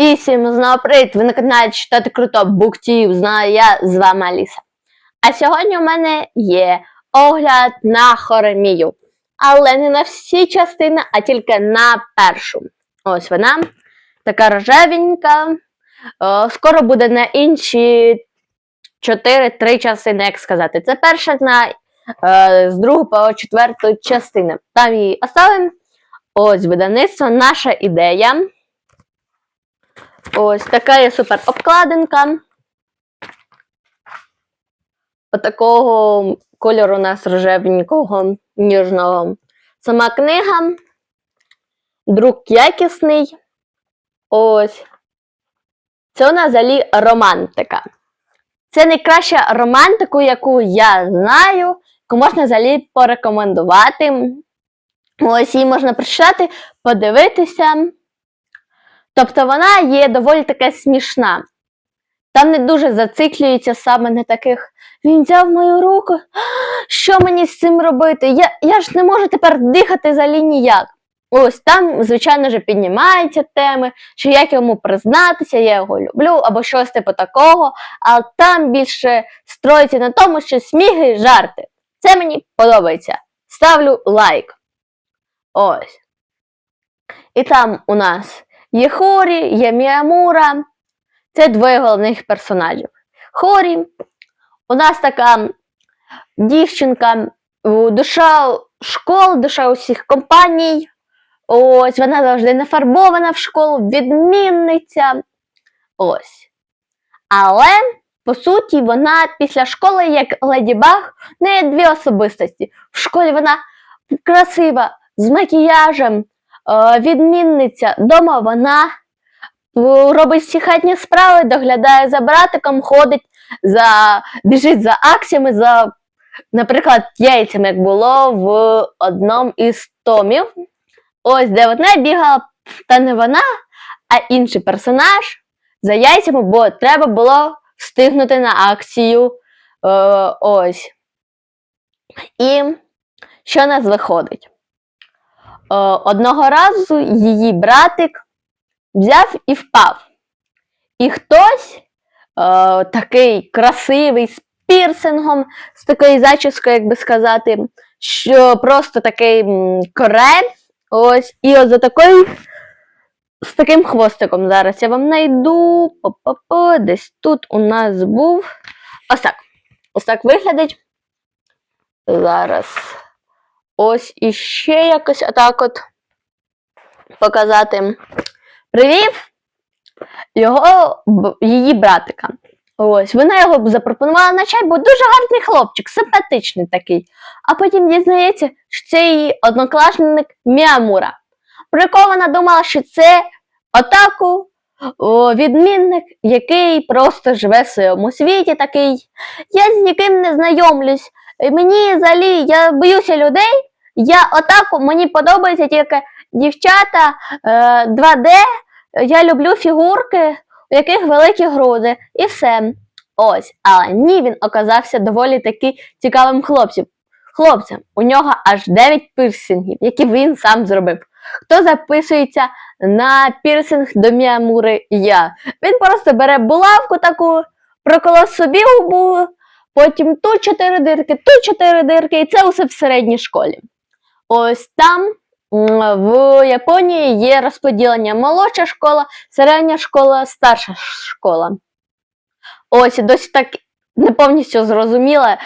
І всім знову привіт! Ви на каналі читати круто Буктів. Знаю я з вами Аліса. А сьогодні у мене є огляд на Хоремію. Але не на всі частини, а тільки на першу. Ось вона. Така рожевенька. Скоро буде на інші 4-3 частини, як сказати. Це перша на е, з другої по четверту частини. Там її оставимо. Ось видавництво, наша ідея. Ось така є супер обкладинка. Отакого кольору у нас рожевенького, ніжного. Сама книга. Друк якісний. Ось. Це у нас взагалі романтика. Це найкраща романтику, яку я знаю, яку можна взагалі порекомендувати. Ось її можна прочитати, подивитися. Тобто вона є доволі таке смішна. Там не дуже зациклюється саме на таких. Він взяв мою руку. Що мені з цим робити? Я, я ж не можу тепер дихати взагалі ніяк. Ось там, звичайно ж, піднімаються теми, що як йому признатися, я його люблю, або щось типу такого, а там більше строїться на тому, що сміги і жарти. Це мені подобається. Ставлю лайк. Ось. І там у нас є Хорі, є Міамура. Це двоє головних персонажів. Хорі у нас така дівчинка, душа школ, душа усіх компаній. Ось вона завжди нафарбована в школу, відмінниця. Ось. Але, по суті, вона після школи, як Леді Баг, неї дві особистості. В школі вона красива, з макіяжем, відмінниця. Дома вона е, робить всі хатні справи, доглядає за братиком, ходить, за, біжить за акціями, за, наприклад, яйцями, як було в одному із томів. Ось де вона бігала, та не вона, а інший персонаж за яйцями, бо треба було встигнути на акцію. Е, ось. І що нас виходить? Е, одного разу її братик взяв і впав. І хтось е, такий красивий, з пірсингом, з такою зачіскою, як би сказати, що просто такий корель. Ось, і от за такою з таким хвостиком. Зараз я вам знайду. Па-па-па, Десь тут у нас був. Ось так. Ось так виглядить. Зараз. Ось іще якось отак от показати. Привів його, її братика. Ось, вона його запропонувала на чай, бо дуже гарний хлопчик, симпатичний такий. А потім дізнається, що це її однокласник Міамура. Про якого вона думала, що це отаку о, відмінник, який просто живе в своєму світі такий. Я з ніким не знайомлюсь. Мені взагалі, я боюся людей. Я отаку, мені подобаються тільки дівчата е, 2D. Я люблю фігурки, у яких великі груди, і все. Ось, але ні, він оказався доволі таки цікавим хлопцем. Хлопцем, у нього аж 9 пірсингів, які він сам зробив. Хто записується на пірсинг до Міамури я? Він просто бере булавку таку, проколов собі губу, потім тут чотири дирки, тут чотири дирки, і це усе в середній школі. Ось там в Японії є розподілення молодша школа, середня школа, старша школа. Ось досі так не повністю зрозуміла,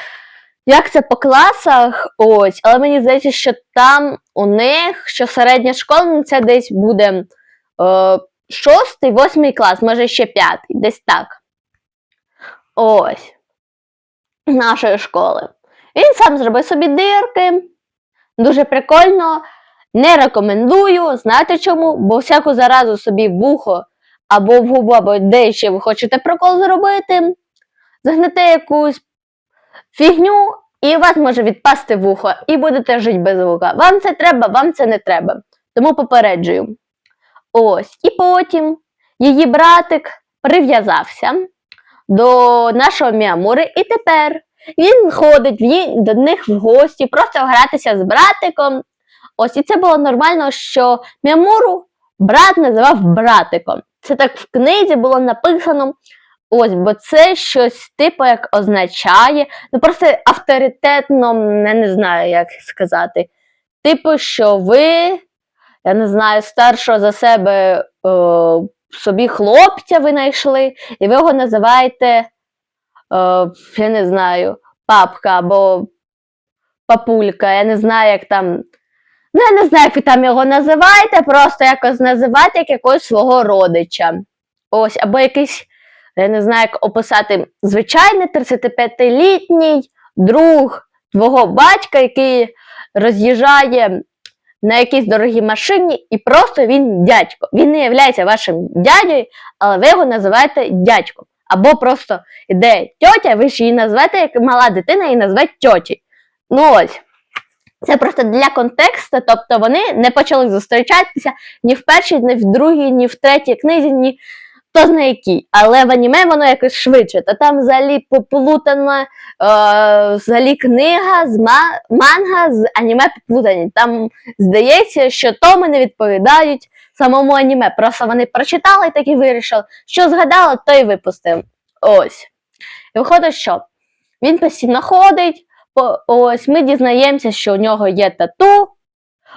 як це по класах, ось, але мені здається, що там у них, що середня школа, ну, це десь буде е, шостий, восьмий клас, може ще п'ятий, десь так. Ось. Нашої школи. Він сам зробив собі дирки. Дуже прикольно. Не рекомендую. Знаєте чому? Бо всяку заразу собі в вухо або в губу, або де ще ви хочете прикол зробити. Загнете якусь фігню, і у вас може відпасти вухо, і будете жити без вуха. Вам це треба, вам це не треба. Тому попереджую. Ось. І потім її братик прив'язався до нашого Міамури, і тепер він ходить до них в гості, просто гратися з братиком. Ось і це було нормально, що Міамуру брат називав братиком. це так в книзі було написано. Ось, бо це щось типу як означає. Ну просто авторитетно, я не знаю, як сказати. Типу, що ви, я не знаю, старшого за себе е, собі хлопця ви і ви його називаєте, я не знаю, папка або папулька, я не знаю, як там. Ну, я не знаю, як ви там його називаєте, просто якось називайте як якогось свого родича. Ось, або якийсь, я не знаю, як описати звичайний 35-літній друг твого батька, який роз'їжджає на якійсь дорогій машині, і просто він дядько. Він не є вашим дядьою, але ви його називаєте дядьком. Або просто іде тьотя, ви ж її назвете, як мала дитина, і назве тьоті. Ну ось. Це просто для контексту, тобто вони не почали зустрічатися ні в першій, ні в другій, ні в третій книзі, ні хто знає якій. Але в аніме воно якось швидше. Та там взагалі поплутана е, взагалі книга з ма- манга з аніме поплутані. Там здається, що томи не відповідають самому аніме. Просто вони прочитали і так і вирішили, що згадали, то й випустив. Ось. І виходить, що він постійно ходить. Ось ми дізнаємося, що у нього є тату.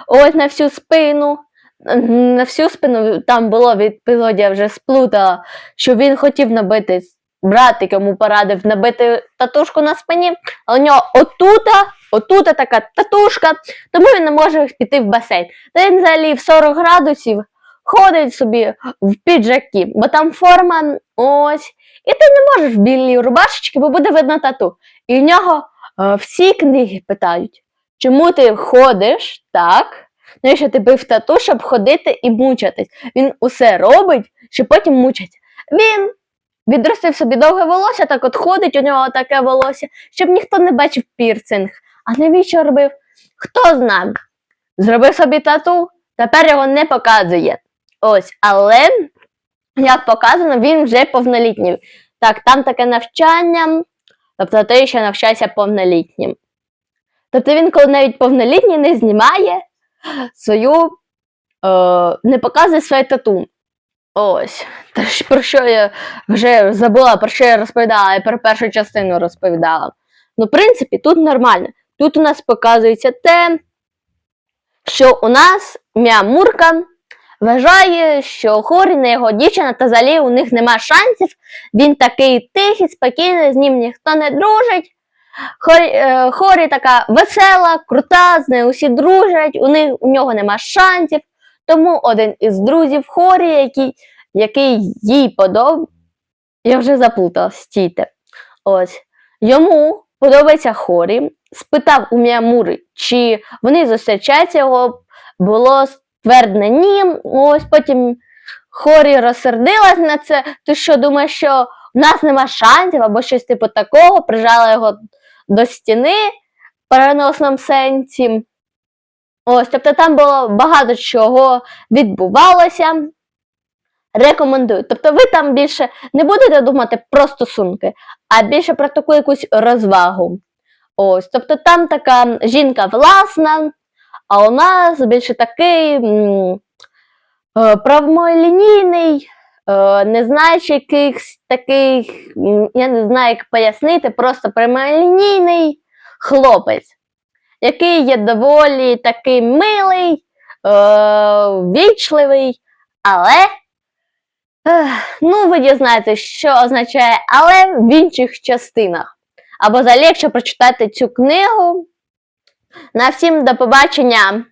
Ось на всю спину. На всю спину там було в епізоді, я вже сплутала, що він хотів набити, братик йому порадив набити татушку на спині, а у нього отута, отута така татушка, тому він не може піти в басейн. Та він взагалі в 40 градусів ходить собі в піджакі, бо там форма ось. І ти не можеш в білій рубашечці, бо буде видно тату. І в нього е, всі книги питають, чому ти ходиш так? Навіщо ти бив тату, щоб ходити і мучитись? Він усе робить, щоб потім мучиться. Він відростив собі довге волосся, так от ходить, у нього таке волосся, щоб ніхто не бачив пірсинг. А навіщо робив? Хто знає? Зробив собі тату, тепер його не показує. Ось, але, як показано, він вже повнолітній. Так, там таке навчання, тобто ти ще навчайся повнолітнім. Тобто він, коли навіть повнолітній, не знімає свою, е, не показує своє тату. Ось. Та ж про що я вже забула, про що я розповідала, я про першу частину розповідала. Ну, в принципі, тут нормально. Тут у нас показується те, що у нас Міамурка вважає, що Хорі не його дівчина, та взагалі у них нема шансів. Він такий тихий, спокійний, з ним ніхто не дружить. Хорі, е, Хорі така весела, крута, з нею усі дружать, у, них, у нього нема шансів. Тому один із друзів Хорі, який, який їй подобається, я вже заплутала, стійте. Ось. Йому подобається Хорі, спитав у Міамури, чи вони зустрічаються, його було ствердне ні. Ось потім Хорі розсердилась на це. Ти що думаєш, що в нас нема шансів або щось типу такого, прижала його до стіни в переносному сенсі. Ось, тобто там було багато чого відбувалося. Рекомендую. Тобто ви там більше не будете думати про стосунки, а більше про таку якусь розвагу. Ось, тобто там така жінка власна, а у нас більше такий м, е, прямолінійний, е, не знаючи якихось таких, м, я не знаю, як пояснити, просто прямолінійний хлопець, який є доволі такий милий, е, вічливий, але. ех, Ну, ви дізнаєте, що означає але в інших частинах. Або взагалі, прочитати цю книгу. На всім до побачення!